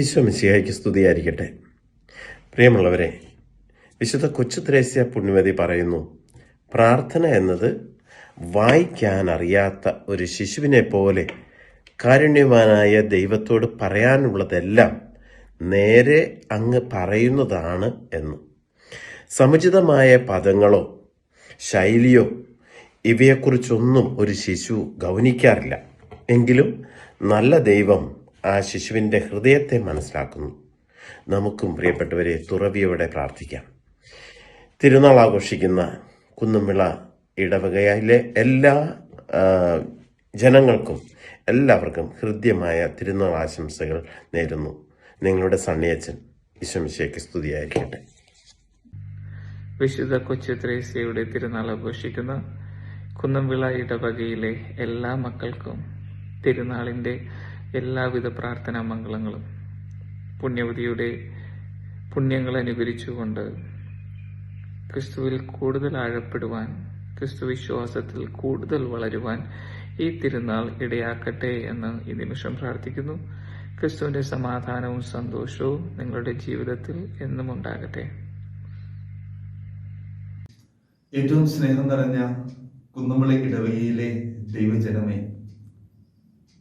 ഈശോ മിശിഹായ്ക്ക് സ്തുതിയായിരിക്കട്ടെ. പ്രിയമുള്ളവരെ വിശുദ്ധ കൊച്ചു പുണ്യവതി പറയുന്നു പ്രാർത്ഥന എന്നത് വായിക്കാൻ അറിയാത്ത ഒരു ശിശുവിനെ പോലെ കാരുണ്യവാനായ ദൈവത്തോട് പറയാനുള്ളതെല്ലാം നേരെ അങ്ങ് പറയുന്നതാണ് എന്ന്. സമുചിതമായ പദങ്ങളോ ശൈലിയോ ഇവയെക്കുറിച്ചൊന്നും ഒരു ശിശു ഗൗനിക്കാറില്ല. എങ്കിലും നല്ല ദൈവം ആ ശിശുവിന്റെ ഹൃദയത്തെ മനസ്സിലാക്കുന്നു. നമുക്കും പ്രിയപ്പെട്ടവരെ തുറവിയോടെ പ്രാർത്ഥിക്കാം. തിരുനാൾ ആഘോഷിക്കുന്ന കുന്നുമിള ഇടവകയിലെ എല്ലാ ജനങ്ങൾക്കും എല്ലാവർക്കും ഹൃദ്യമായ തിരുനാൾ ആശംസകൾ നേരുന്നു. നിങ്ങളുടെ സണ്ണിയച്ചൻ ഈശ്വമിശയ്ക്ക് സ്തുതിയായിരിക്കട്ടെ. വിശുദ്ധ കൊച്ചു ത്രേസ്യയുടെ തിരുനാൾ ആഘോഷിക്കുന്ന കുന്നംവിള ഇടവകയിലെ എല്ലാ മക്കൾക്കും തിരുനാളിന്റെ എല്ലാവിധ പ്രാർത്ഥനാ മംഗളങ്ങളും പുണ്യവതിയുടെ പുണ്യങ്ങൾ അനുകരിച്ചുകൊണ്ട് ക്രിസ്തുവിൽ കൂടുതൽ ആഴപ്പെടുവാൻ ക്രിസ്തു വിശ്വാസത്തിൽ കൂടുതൽ വളരുവാൻ ഈ തിരുനാൾ ഇടയാക്കട്ടെ എന്ന് ഈ നിമിഷം പ്രാർത്ഥിക്കുന്നു. ക്രിസ്തുവിന്റെ സമാധാനവും സന്തോഷവും നിങ്ങളുടെ ജീവിതത്തിൽ എന്നും ഉണ്ടാകട്ടെ. ഏറ്റവും സ്നേഹം നിറഞ്ഞ കുന്നമ്പളി ഇടവകയിലെ ദൈവജനമേ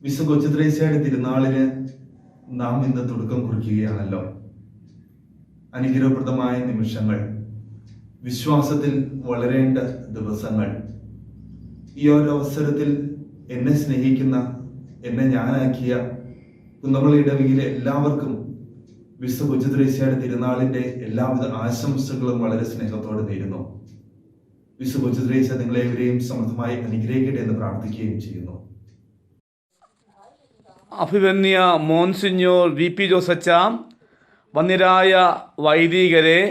വിശു കൊച്ചുത്രേശ്യയുടെ തിരുനാളിന് നാം ഇന്ന് തുടക്കം കുറിക്കുകയാണല്ലോ. അനുഗ്രഹപ്രദമായ നിമിഷങ്ങൾ വിശ്വാസത്തിൽ വളരേണ്ട ദിവസങ്ങൾ. ഈ ഒരു അവസരത്തിൽ എന്നെ സ്നേഹിക്കുന്ന എന്നെ ഞാനാക്കിയ കുന്നമ്പളി ഇടവകയിലെ എല്ലാവർക്കും വിശു കൊച്ചുത്രേശ്യയുടെ തിരുനാളിന്റെ എല്ലാവിധ ആശംസകളും വളരെ സ്നേഹത്തോടെ നേരുന്നു. വിശു കൊച്ചുത്രേശ്യ നിങ്ങളെ ഇവരെയും സമൃദ്ധമായി അനുഗ്രഹിക്കട്ടെ എന്ന് പ്രാർത്ഥിക്കുകയും ചെയ്യുന്നു. അഭിവന്യ മോൻസിഞ്ഞോർ വി പി ജോസച്ച വന്നിരായ വൈദികരെ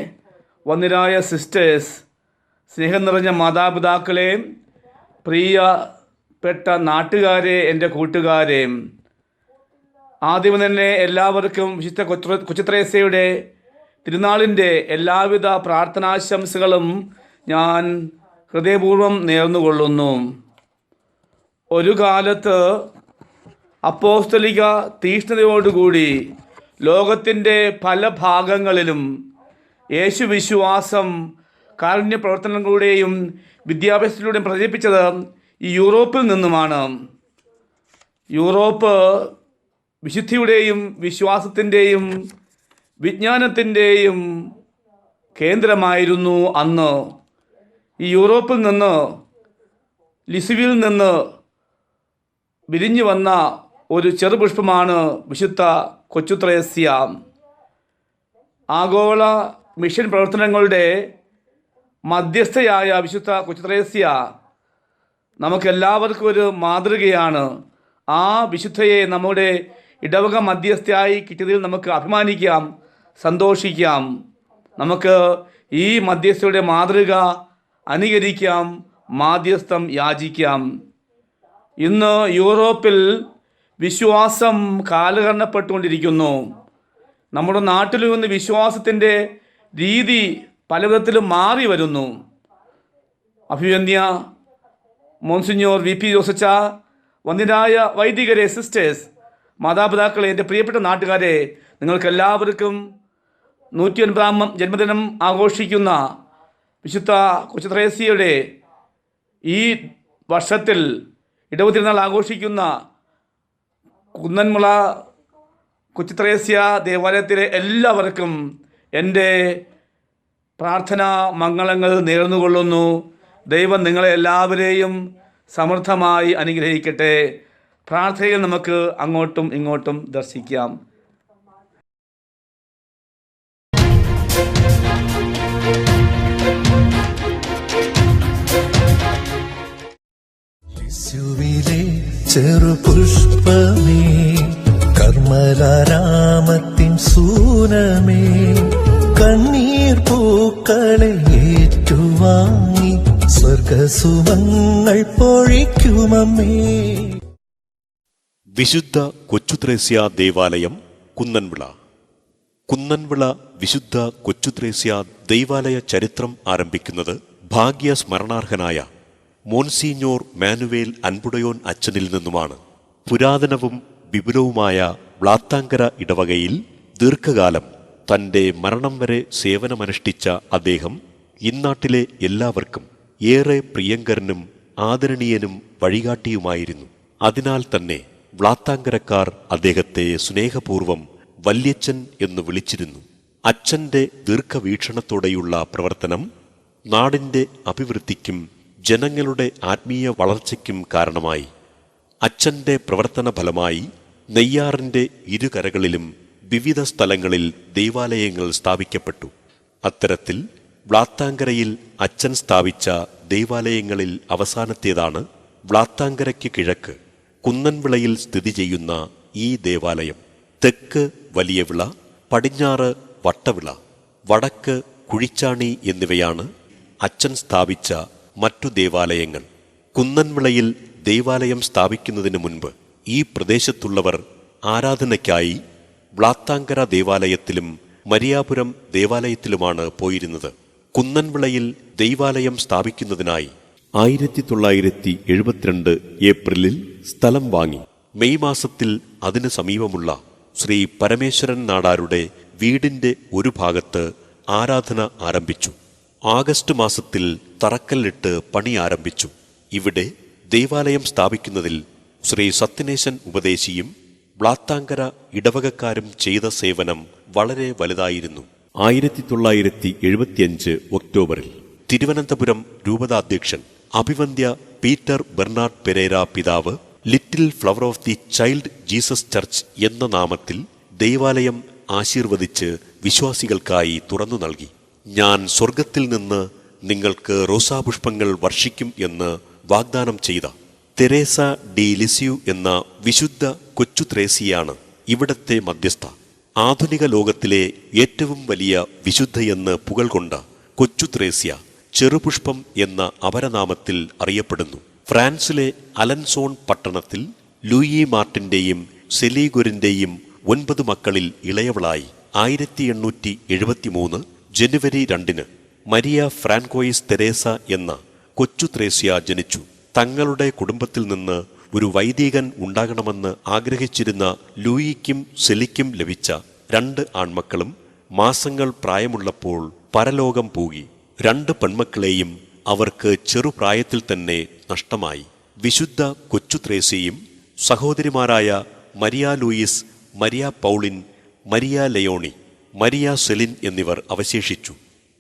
വന്നിരായ സിസ്റ്റേഴ്സ് സ്നേഹം നിറഞ്ഞ മാതാപിതാക്കളെ പ്രിയപ്പെട്ട നാട്ടുകാരെ എന്റെ കൂട്ടുകാരെ ആദ്യം തന്നെ എല്ലാവർക്കും വിശുദ്ധ കൊച്ചു കൊച്ചുത്രേസയുടെ തിരുനാളിന്റെ എല്ലാവിധ പ്രാർത്ഥനാശംസകളും ഞാൻ ഹൃദയപൂർവം നേർന്നുകൊള്ളുന്നു. ഒരു കാലത്ത് അപ്പോസ്തലിക തീഷ്ണതയോടുകൂടി ലോകത്തിന്റെ പല ഭാഗങ്ങളിലും യേശു വിശ്വാസം കാരുണ്യ പ്രവർത്തനങ്ങളുടെയും വിദ്യാഭ്യാസത്തിലൂടെയും പ്രചരിപ്പിച്ചത് ഈ യൂറോപ്പിൽ നിന്നുമാണ്. യൂറോപ്പ് വിശുദ്ധിയുടെയും വിശ്വാസത്തിന്റെയും വിജ്ഞാനത്തിന്റെയും കേന്ദ്രമായിരുന്നു അന്ന്. ഈ യൂറോപ്പിൽ നിന്ന് ലിസുവിൽ നിന്ന് വിരിഞ്ഞു വന്ന ഒരു ചെറുപുഷ്പമാണ് വിശുദ്ധ കൊച്ചുത്രയസ്യ ആഗോള മിഷൻ പ്രവർത്തനങ്ങളുടെ മധ്യസ്ഥയായ വിശുദ്ധ കൊച്ചുത്രയസ്യ നമുക്കെല്ലാവർക്കും ഒരു മാതൃകയാണ്. ആ വിശുദ്ധയെ നമ്മുടെ ഇടവക മധ്യസ്ഥയായി കിട്ടിയതിൽ നമുക്ക് അഭിമാനിക്കാം സന്തോഷിക്കാം. നമുക്ക് ഈ മധ്യസ്ഥയുടെ മാതൃക അനുകരിക്കാം മാധ്യസ്ഥം യാചിക്കാം. ഇന്ന് യൂറോപ്പിൽ വിശ്വാസം കാലഹരണപ്പെട്ടുകൊണ്ടിരിക്കുന്നു. നമ്മുടെ നാട്ടിലും ഇന്ന് വിശ്വാസത്തിന്റെ രീതി പലവിധത്തിലും മാറി വരുന്നു. അഭിവന്യ മോൻസിഞ്ഞോർ വി പി ജോസച്ച വന്ദിരായ വൈദികരെ സിസ്റ്റേഴ്സ് മാതാപിതാക്കളെ എന്റെ പ്രിയപ്പെട്ട നാട്ടുകാരെ നിങ്ങൾക്കെല്ലാവർക്കും നൂറ്റി ഒൻപതാം ജന്മദിനം ആഘോഷിക്കുന്ന വിശുദ്ധ കൊച്ചുത്രേസ്യയുടെ ഈ വർഷത്തിൽ ഇടവതിരുന്നാൾ ആഘോഷിക്കുന്ന കുന്നൻമുള കൊച്ചിത്രേസ്യ ദേവാലയത്തിലെ എല്ലാവർക്കും എന്റെ പ്രാർത്ഥനാ മംഗളങ്ങൾ നേർന്നുകൊള്ളുന്നു. ദൈവം നിങ്ങളെ എല്ലാവരെയും സമൃദ്ധമായി അനുഗ്രഹിക്കട്ടെ. പ്രാർത്ഥനയിൽ നമുക്ക് അങ്ങോട്ടും ഇങ്ങോട്ടും ദർശിക്കാം. ചെറു ചെറുപുഷ്പമേ കർമ്മലാരാമത്തിൻ സൂനമേ കണ്ണീർ പൂക്കളെ ഏറ്റുവാങ്ങി സ്വർഗസുമങ്ങൾ പൊഴിക്കുമമ്മേ. വിശുദ്ധ കൊച്ചുത്രേസ്യ ദേവാലയം കുന്നൻവിള. കുന്നൻവിള വിശുദ്ധ കൊച്ചുത്രേസ്യ ദൈവാലയ ചരിത്രം ആരംഭിക്കുന്നത് ഭാഗ്യ സ്മരണാർഹനായ മോൻസീഞ്ഞോർ മാനുവേൽ അൻപുടയോൻ അച്ഛനിൽ നിന്നുമാണ്. പുരാതനവും വിപുലവുമായ വ്ളാത്താങ്കര ഇടവകയിൽ ദീർഘകാലം തന്റെ മരണം വരെ സേവനമനുഷ്ഠിച്ച അദ്ദേഹം ഇന്നാട്ടിലെ എല്ലാവർക്കും ഏറെ പ്രിയങ്കരനും ആദരണീയനും വഴികാട്ടിയുമായിരുന്നു. അതിനാൽ തന്നെ വ്ളാത്താങ്കരക്കാർ അദ്ദേഹത്തെ സ്നേഹപൂർവം വല്യച്ഛൻ എന്ന് വിളിച്ചിരുന്നു. അച്ഛന്റെ ദീർഘവീക്ഷണത്തോടെയുള്ള പ്രവർത്തനം നാടിന്റെ അഭിവൃദ്ധിക്കും ജനങ്ങളുടെ ആത്മീയ വളർച്ചയ്ക്കും കാരണമായി. അച്ഛന്റെ പ്രവർത്തന ഫലമായി നെയ്യാറിന്റെ ഇരുകരകളിലും വിവിധ സ്ഥലങ്ങളിൽ ദൈവാലയങ്ങൾ സ്ഥാപിക്കപ്പെട്ടു. അത്തരത്തിൽ വ്ളാത്താങ്കരയിൽ അച്ഛൻ സ്ഥാപിച്ച ദൈവാലയങ്ങളിൽ അവസാനത്തേതാണ് വ്ളാത്താങ്കരയ്ക്ക് കിഴക്ക് കുന്നൻവിളയിൽ സ്ഥിതി ചെയ്യുന്ന ഈ ദേവാലയം. തെക്ക് വലിയവിള പടിഞ്ഞാറ് വട്ടവിള വടക്ക് കുഴിച്ചാണി എന്നിവയാണ് അച്ഛൻ സ്ഥാപിച്ച മറ്റു ദേവാലയങ്ങൾ. കുന്നൻവിളയിൽ ദൈവാലയം സ്ഥാപിക്കുന്നതിന് മുൻപ് ഈ പ്രദേശത്തുള്ളവർ ആരാധനയ്ക്കായി വ്ളാത്താങ്കര ദേവാലയത്തിലും മരിയാപുരം ദേവാലയത്തിലുമാണ് പോയിരുന്നത്. കുന്നൻവിളയിൽ ദൈവാലയം സ്ഥാപിക്കുന്നതിനായി ആയിരത്തി തൊള്ളായിരത്തി എഴുപത്തിരണ്ട് ഏപ്രിലിൽ സ്ഥലം വാങ്ങി. മെയ് മാസത്തിൽ അതിന് സമീപമുള്ള ശ്രീ പരമേശ്വരൻ നാടാരുടെ വീടിന്റെ ഒരു ഭാഗത്ത് ആരാധന ആരംഭിച്ചു. ആഗസ്റ്റ് മാസത്തിൽ തറക്കല്ലിട്ട് പണി ആരംഭിച്ചു. ഇവിടെ ദൈവാലയം സ്ഥാപിക്കുന്നതിൽ ശ്രീ സത്യനേശൻ ഉപദേശിയും വ്ളാത്താങ്കര ഇടവകക്കാരും ചെയ്ത സേവനം വളരെ വലുതായിരുന്നു. ആയിരത്തി തൊള്ളായിരത്തി എഴുപത്തിയഞ്ച് ഒക്ടോബറിൽ തിരുവനന്തപുരം രൂപതാധ്യക്ഷൻ അഭിവന്ദ്യ പീറ്റർ ബെർണാഡ് പെരേര പിതാവ് little flower of the child Jesus church എന്ന നാമത്തിൽ ദൈവാലയം ആശീർവദിച്ച് വിശ്വാസികൾക്കായി തുറന്നു നൽകി. ഞാൻ സ്വർഗത്തിൽ നിന്ന് നിങ്ങൾക്ക് റോസാപുഷ്പങ്ങൾ വർഷിക്കും എന്ന് വാഗ്ദാനം ചെയ്ത തെരേസ ഡി ലിസ്യു എന്ന വിശുദ്ധ കൊച്ചു ത്രേസിയാണ് ഇവിടത്തെ മധ്യസ്ഥ. ആധുനിക ലോകത്തിലെ ഏറ്റവും വലിയ വിശുദ്ധയെന്ന് പുകൾകൊണ്ട കൊച്ചു ത്രേസ്യ ചെറുപുഷ്പം എന്ന അപരനാമത്തിൽ അറിയപ്പെടുന്നു. ഫ്രാൻസിലെ അലൻസോൺ പട്ടണത്തിൽ ലൂയി മാർട്ടിന്റെയും സെലീഗുരിന്റെയും ഒൻപത് മക്കളിൽ ഇളയവളായി ആയിരത്തി എണ്ണൂറ്റി എഴുപത്തിമൂന്ന് ജനുവരി രണ്ടിന് മരിയ ഫ്രാൻകോയിസ് തെരേസ എന്ന കൊച്ചു ത്രേസ്യ ജനിച്ചു. തങ്ങളുടെ കുടുംബത്തിൽ നിന്ന് ഒരു വൈദികൻ ഉണ്ടാകണമെന്ന് ആഗ്രഹിച്ചിരുന്ന ലൂയിക്കും സെലിക്കും ലഭിച്ച രണ്ട് ആൺമക്കളും മാസങ്ങൾ പ്രായമുള്ളപ്പോൾ പരലോകം പോകി രണ്ട് പെൺമക്കളെയും അവർക്ക് ചെറുപ്രായത്തിൽ തന്നെ നഷ്ടമായി. വിശുദ്ധ കൊച്ചു ത്രേസ്യയും സഹോദരിമാരായ Maria Louise Maria Pauline Maria Leonie Maria Celine എന്നിവർ അവശേഷിച്ചു.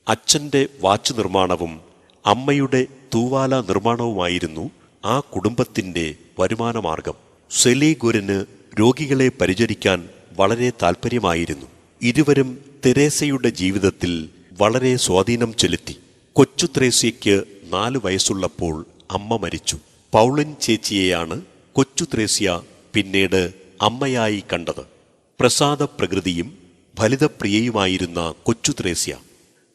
അച്ഛന്റെ വാച്ച് നിർമ്മാണവും അമ്മയുടെ തൂവാല നിർമ്മാണവുമായിരുന്നു ആ കുടുംബത്തിന്റെ വരുമാനമാർഗം. സെലീഗുരന് രോഗികളെ പരിചരിക്കാൻ വളരെ താൽപ്പര്യമായിരുന്നു. ഇരുവരും തെരേസയുടെ ജീവിതത്തിൽ വളരെ സ്വാധീനം ചെലുത്തി. കൊച്ചു ത്രേസ്യയ്ക്ക് നാല് വയസ്സുള്ളപ്പോൾ അമ്മ മരിച്ചു. പൗളിൻ ചേച്ചിയെയാണ് കൊച്ചു ത്രേസ്യ പിന്നീട് അമ്മയായി കണ്ടത്. പ്രസാദ പ്രകൃതിയും ഫലിതപ്രിയയുമായിരുന്ന കൊച്ചു ത്രേസ്യ.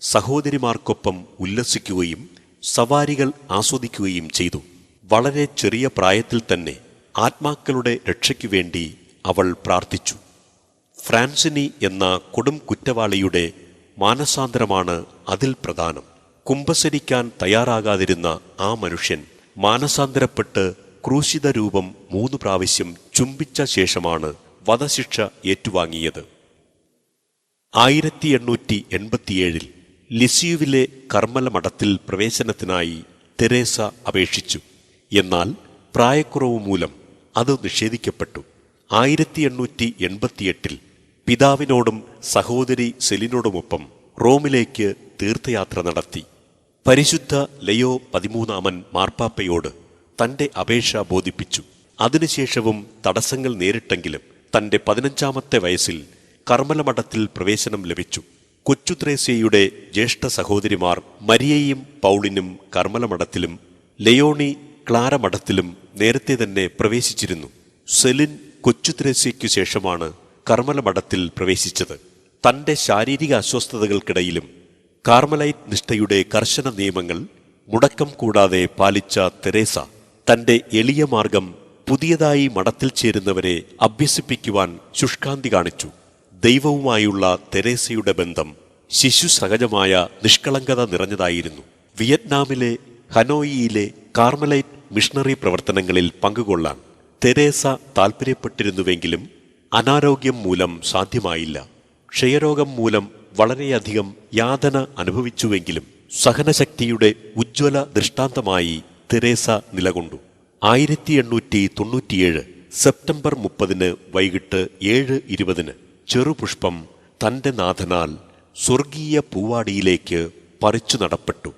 സഹോദരിമാർക്കൊപ്പം ഉല്ലസിക്കുകയും സവാരികൾ ആസ്വദിക്കുകയും ചെയ്തു. വളരെ ചെറിയ പ്രായത്തിൽ തന്നെ ആത്മാക്കളുടെ രക്ഷയ്ക്കു വേണ്ടി അവൾ പ്രാർത്ഥിച്ചു. ഫ്രാൻസിനി എന്ന കൊടും കുറ്റവാളിയുടെ മാനസാന്തരമാണ് അതിൽ പ്രധാനം. കുംഭസരിക്കാൻ തയ്യാറാകാതിരുന്ന ആ മനുഷ്യൻ മാനസാന്തരപ്പെട്ട് ക്രൂശിത രൂപം മൂന്ന് പ്രാവശ്യം ചുംബിച്ച ശേഷമാണ് വധശിക്ഷ ഏറ്റുവാങ്ങിയത്. ആയിരത്തി എണ്ണൂറ്റി എൺപത്തിയേഴിൽ ലിസ്യുവിലെ കർമ്മല മഠത്തിൽ പ്രവേശനത്തിനായി തെരേസ അപേക്ഷിച്ചു. എന്നാൽ പ്രായക്കുറവ് മൂലം അത് നിഷേധിക്കപ്പെട്ടു. ആയിരത്തി എണ്ണൂറ്റി എൺപത്തിയെട്ടിൽ പിതാവിനോടും സഹോദരി സെലിനോടുമൊപ്പം റോമിലേക്ക് തീർത്ഥയാത്ര നടത്തി. പരിശുദ്ധ ലയോ പതിമൂന്നാമൻ മാർപ്പാപ്പയോട് തന്റെ അപേക്ഷ ബോധിപ്പിച്ചു. അതിനുശേഷവും തടസ്സങ്ങൾ നേരിട്ടെങ്കിലും തന്റെ പതിനഞ്ചാമത്തെ വയസ്സിൽ കർമ്മല മഠത്തിൽ പ്രവേശനം ലഭിച്ചു. കൊച്ചുത്രേസ്യയുടെ ജ്യേഷ്ഠ സഹോദരിമാർ മരിയയും പൗളിനും കർമ്മലമഠത്തിലും ലയോണി ക്ലാര മഠത്തിലും നേരത്തെ തന്നെ പ്രവേശിച്ചിരുന്നു. സെലിൻ കൊച്ചുത്രേസ്യയ്ക്കു ശേഷമാണ് കർമ്മല മഠത്തിൽ പ്രവേശിച്ചത്. തന്റെ ശാരീരിക അസ്വസ്ഥതകൾക്കിടയിലും കാർമലൈറ്റ് നിഷ്ഠയുടെ കർശന നിയമങ്ങൾ മുടക്കം കൂടാതെ പാലിച്ച തെരേസ തന്റെ എളിയ മാർഗം പുതിയതായി മഠത്തിൽ ചേരുന്നവരെ അഭ്യസിപ്പിക്കുവാൻ ശുഷ്കാന്തി കാണിച്ചു. ദൈവവുമായുള്ള തെരേസയുടെ ബന്ധം ശിശു സഹജമായ നിഷ്കളങ്കത നിറഞ്ഞതായിരുന്നു. വിയറ്റ്നാമിലെ ഹനോയിയിലെ കാർമലൈറ്റ് മിഷണറി പ്രവർത്തനങ്ങളിൽ പങ്കുകൊള്ളാൻ തെരേസ താൽപ്പര്യപ്പെട്ടിരുന്നുവെങ്കിലും അനാരോഗ്യം മൂലം സാധ്യമായില്ല. ക്ഷയരോഗം മൂലം വളരെയധികം യാതന അനുഭവിച്ചുവെങ്കിലും സഹനശക്തിയുടെ ഉജ്ജ്വല ദൃഷ്ടാന്തമായി തെരേസ നിലകൊണ്ടു. ആയിരത്തി എണ്ണൂറ്റി തൊണ്ണൂറ്റിയേഴ് സെപ്റ്റംബർ മുപ്പതിന് വൈകിട്ട് ഏഴ് ഇരുപതിന് ചെറുപുഷ്പം തന്റെ നാഥനാൽ സ്വർഗീയ പൂവാടിയിലേക്ക് പറിച്ചു നടപ്പെട്ടു.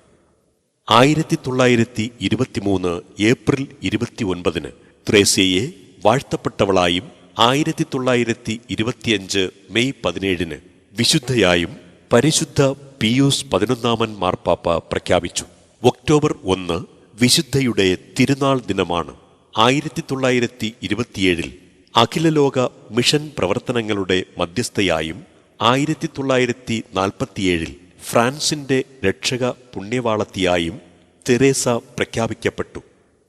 ആയിരത്തി തൊള്ളായിരത്തി ഇരുപത്തിമൂന്ന് ഏപ്രിൽ ഇരുപത്തി ഒൻപതിന് ത്രേസ്യയെ വാഴ്ത്തപ്പെട്ടവളായും ആയിരത്തി തൊള്ളായിരത്തി ഇരുപത്തിയഞ്ച് മെയ് പതിനേഴിന് വിശുദ്ധയായും പരിശുദ്ധ പിയൂസ് പതിനൊന്നാമൻ മാർപ്പാപ്പ പ്രഖ്യാപിച്ചു. ഒക്ടോബർ ഒന്ന് വിശുദ്ധയുടെ തിരുനാൾ ദിനമാണ്. ആയിരത്തി തൊള്ളായിരത്തി ഇരുപത്തിയേഴിൽ അഖിലലോക മിഷൻ പ്രവർത്തനങ്ങളുടെ മധ്യസ്ഥയായും ആയിരത്തി തൊള്ളായിരത്തി നാൽപ്പത്തിയേഴിൽ ഫ്രാൻസിന്റെ രക്ഷക പുണ്യവാളത്തിയായും തെരേസ പ്രഖ്യാപിക്കപ്പെട്ടു.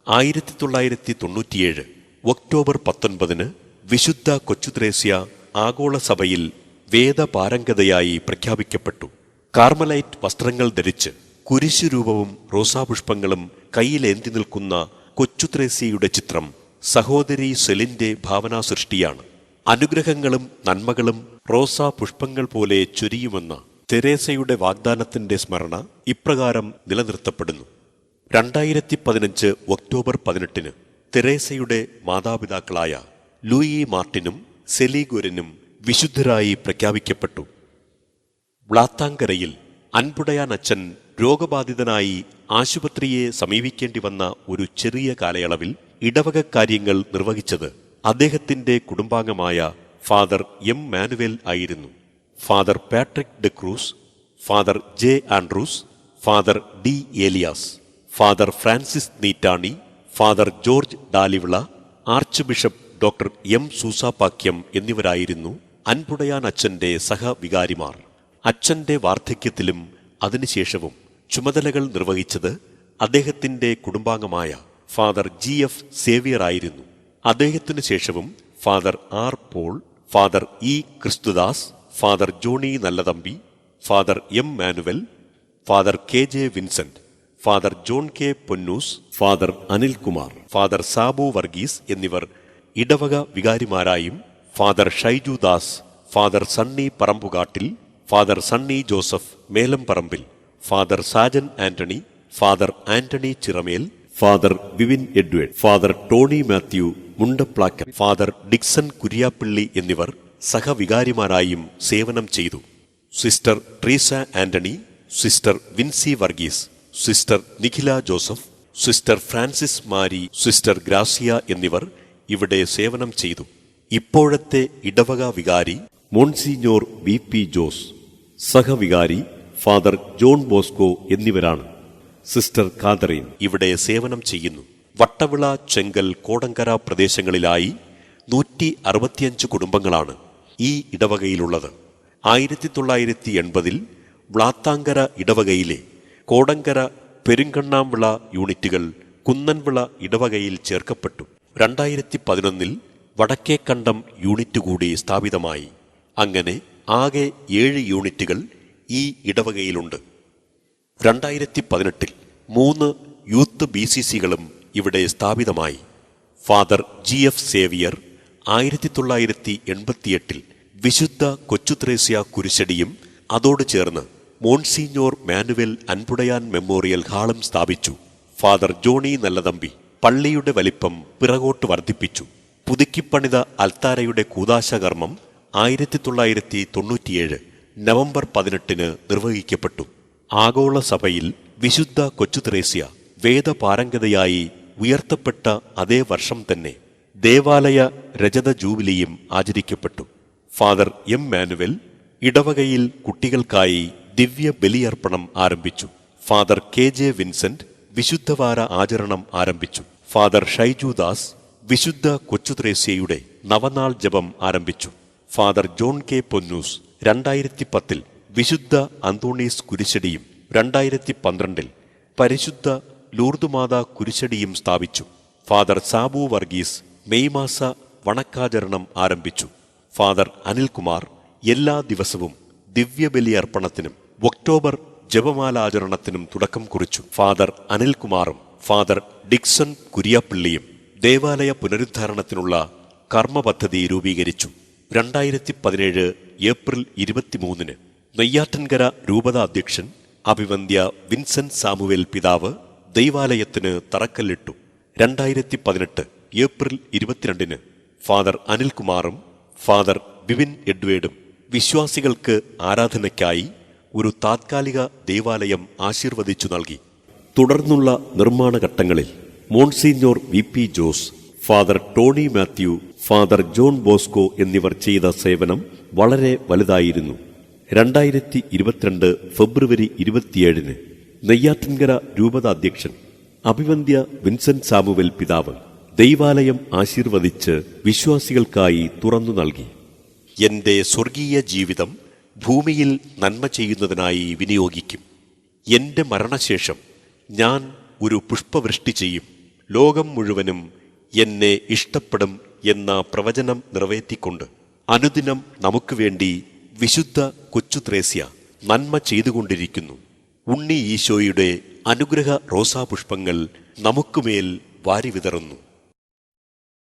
ആയിരത്തി തൊള്ളായിരത്തി തൊണ്ണൂറ്റിയേഴ് ഒക്ടോബർ പത്തൊൻപതിന് വിശുദ്ധ കൊച്ചുത്രേസ്യ ആഗോള സഭയിൽ വേദപാരംഗതയായി പ്രഖ്യാപിക്കപ്പെട്ടു. കാർമലൈറ്റ് വസ്ത്രങ്ങൾ ധരിച്ച് കുരിശുരൂപവും റോസാപുഷ്പങ്ങളും കയ്യിലേന്തി നിൽക്കുന്ന കൊച്ചുത്രേസ്യയുടെ ചിത്രം സഹോദരി സെലിന്റെ ഭാവനാ സൃഷ്ടിയാണ് അനുഗ്രഹങ്ങളും നന്മകളും റോസാ പുഷ്പങ്ങൾ പോലെ ചൊരിയുമെന്ന തെരേസയുടെ വാഗ്ദാനത്തിന്റെ സ്മരണ ഇപ്രകാരം നിലനിർത്തപ്പെടുന്നു. രണ്ടായിരത്തി പതിനഞ്ച് ഒക്ടോബർ പതിനെട്ടിന് തെരേസയുടെ മാതാപിതാക്കളായ ലൂയി മാർട്ടിനും സെലിഗുരനും വിശുദ്ധരായി പ്രഖ്യാപിക്കപ്പെട്ടു. വ്ളാത്താങ്കരയിൽ അൻപുടയാൻ അച്ഛൻ രോഗബാധിതനായി ആശുപത്രിയെ സമീപിക്കേണ്ടി വന്ന ഒരു ചെറിയ കാലയളവിൽ ഇടവക കാര്യങ്ങൾ നിർവഹിച്ചത് അദ്ദേഹത്തിന്റെ കുടുംബാംഗമായ ഫാദർ എം മാനുവേൽ ആയിരുന്നു. Father Patrick de Cruz father J Andrews father D Elias father Francis Neetani father George Daliwila archbishop doctor M Soosapakiam എന്നിവരായിരുന്നു അൻപുടയാൻ അച്ഛന്റെ സഹവികാരിമാർ. അച്ഛന്റെ വാർദ്ധക്യത്തിലും അതിനുശേഷവും ചുമതലകൾ നിർവഹിച്ചത് അദ്ദേഹത്തിന്റെ കുടുംബാംഗമായ ഫാദർ ജി എഫ് സേവിയർ ആയിരുന്നു അദ്ദേഹത്തിനു ശേഷവും father R Paul father E Christudas father Johnny Nallathambi father M Manuel father K J Vincent father John K Ponnoose father Anilkumar father Sabu Varghese എന്നിവർ ഇടവക വികാരിമാരായും father Shaiju Das father Sunny Parambukattil father Sunny Joseph Melamparambil father Sajan Antony father Antony Chiramel father Vivin Edward father Tony Mathew Mundaplackal father Dixon Kuriappilly എന്നിവർ സഹവികാരിമാരായും സേവനം ചെയ്തു. Sister Treesa Antony sister Vincy Varghese sister Nikhila Joseph sister Francis Marie sister Grazia എന്നിവർ ഇവിടെ സേവനം ചെയ്തു. ഇപ്പോഴത്തെ ഇടവക വികാരി മോൺസിഞ്ഞോർ വി പി ജോസ് സഹവികാരി ഫാദർ ജോൺ ബോസ്കോ എന്നിവരാണ്. Sister Catherine. ഇവിടെ സേവനം ചെയ്യുന്നു. വട്ടവിള ചെങ്കൽ കോടങ്കര പ്രദേശങ്ങളിലായി നൂറ്റി അറുപത്തിയഞ്ച് കുടുംബങ്ങളാണ് ഈ ഇടവകയിലുള്ളത്. ആയിരത്തി തൊള്ളായിരത്തി എൺപതിൽ വ്ളാത്താങ്കര ഇടവകയിലെ കോടങ്കര പെരുങ്കണ്ണാംവിള യൂണിറ്റുകൾ കുന്നൻവിള ഇടവകയിൽ ചേർക്കപ്പെട്ടു. രണ്ടായിരത്തി പതിനൊന്നിൽ വടക്കേക്കണ്ടം യൂണിറ്റ് കൂടി സ്ഥാപിതമായി. അങ്ങനെ ആകെ ഏഴ് യൂണിറ്റുകൾ ഈ ഇടവകയിലുണ്ട്. രണ്ടായിരത്തി പതിനെട്ടിൽ മൂന്ന് യൂത്ത് ബി സി സികളും ഇവിടെ സ്ഥാപിതമായി. ഫാദർ ജി എഫ് സേവിയർ ആയിരത്തി തൊള്ളായിരത്തി എൺപത്തിയെട്ടിൽ വിശുദ്ധ കൊച്ചുത്രേസ്യ കുരിശടിയും അതോട് ചേർന്ന് മോൺസിഞ്ഞോർ മാനുവൽ അൻപുടയാൻ മെമ്മോറിയൽ ഹാളും സ്ഥാപിച്ചു. ഫാദർ ജോണി നല്ലതമ്പി പള്ളിയുടെ വലിപ്പം പിറകോട്ട് വർദ്ധിപ്പിച്ചു. പുതുക്കിപ്പണിത അൽത്താരയുടെ കൂതാശകർമ്മം ആയിരത്തി തൊള്ളായിരത്തി തൊണ്ണൂറ്റിയേഴ് നവംബർ പതിനെട്ടിന് നിർവഹിക്കപ്പെട്ടു. ആഗോള സഭയിൽ വിശുദ്ധ കൊച്ചുത്രേസ്യ വേദപാരംഗതയായി ഉയർത്തപ്പെട്ട അതേ വർഷം തന്നെ ദേവാലയ രജത ജൂബിലിയും ആചരിക്കപ്പെട്ടു. ഫാദർ എം മാനുവൽ ഇടവകയിൽ കുട്ടികൾക്കായി ദിവ്യ ബലിയർപ്പണം ആരംഭിച്ചു. ഫാദർ കെ ജെ വിൻസെന്റ് വിശുദ്ധവാര ആചരണം ആരംഭിച്ചു. ഫാദർ ഷൈജു ദാസ് വിശുദ്ധ കൊച്ചുത്രേസ്യയുടെ നവനാൾ ജപം ആരംഭിച്ചു. ഫാദർ ജോൺ കെ പൊന്നൂസ് രണ്ടായിരത്തി പത്തിൽ വിശുദ്ധ അന്തോണീസ് കുരിശടിയും രണ്ടായിരത്തി പന്ത്രണ്ടിൽ പരിശുദ്ധ ലൂർദുമാത കുരിശടിയും സ്ഥാപിച്ചു. ഫാദർ സാബു വർഗീസ് മെയ് മാസ വണക്കാചരണം ആരംഭിച്ചു. ഫാദർ അനിൽകുമാർ എല്ലാ ദിവസവും ദിവ്യബലി അർപ്പണത്തിനും ഒക്ടോബർ ജപമാലാചരണത്തിനും തുടക്കം കുറിച്ചു. ഫാദർ അനിൽകുമാറും ഫാദർ ഡിക്സൺ കുര്യാപ്പിള്ളിയും ദേവാലയ പുനരുദ്ധാരണത്തിനുള്ള കർമ്മപദ്ധതി രൂപീകരിച്ചു. രണ്ടായിരത്തി പതിനേഴ് ഏപ്രിൽ ഇരുപത്തിമൂന്നിന് നെയ്യാറ്റൻകര രൂപത അധ്യക്ഷൻ അഭിവന്ദ്യ വിൻസെന്റ് സാമുവേൽ പിതാവ് ദൈവാലയത്തിന് തറക്കല്ലിട്ടു. രണ്ടായിരത്തി പതിനെട്ട് ഏപ്രിൽ ഇരുപത്തിരണ്ടിന് ഫാദർ അനിൽകുമാറും ഫാദർ ബിവിൻ എഡ്വേഡും വിശ്വാസികൾക്ക് ആരാധനയ്ക്കായി ഒരു താത്കാലിക ദേവാലയം ആശീർവദിച്ചു നൽകി. തുടർന്നുള്ള നിർമ്മാണ ഘട്ടങ്ങളിൽ monsignor V P Jose father Tony Mathew father John Bosco എന്നിവർ ചെയ്ത സേവനം വളരെ വലുതായിരുന്നു. രണ്ടായിരത്തി ഇരുപത്തിരണ്ട് ഫെബ്രുവരി ഇരുപത്തിയേഴിന് നെയ്യാറ്റിൻകര രൂപത അധ്യക്ഷൻ അഭിവന്ധ്യ വിൻസെന്റ് സാമുവൽ പിതാവ് ദൈവാലയം ആശീർവദിച്ച് വിശ്വാസികൾക്കായി തുറന്നു നൽകി. എന്റെ സ്വർഗീയ ജീവിതം ഭൂമിയിൽ നന്മ ചെയ്യുന്നതിനായി വിനിയോഗിക്കും. എന്റെ മരണശേഷം ഞാൻ ഒരു പുഷ്പവൃഷ്ടി ചെയ്യും. ലോകം മുഴുവനും എന്നെ ഇഷ്ടപ്പെടും എന്ന പ്രവചനം നിറവേറ്റിക്കൊണ്ട് അനുദിനം നമുക്ക് വേണ്ടി വിശുദ്ധ കൊച്ചു ത്രേസ്യ നന്മ ചെയ്തുകൊണ്ടിരിക്കുന്നു. ഉണ്ണി ഈശോയുടെ അനുഗ്രഹ റോസാപുഷ്പങ്ങൾ നമുക്കുമേൽ വാരി വിതറുന്നു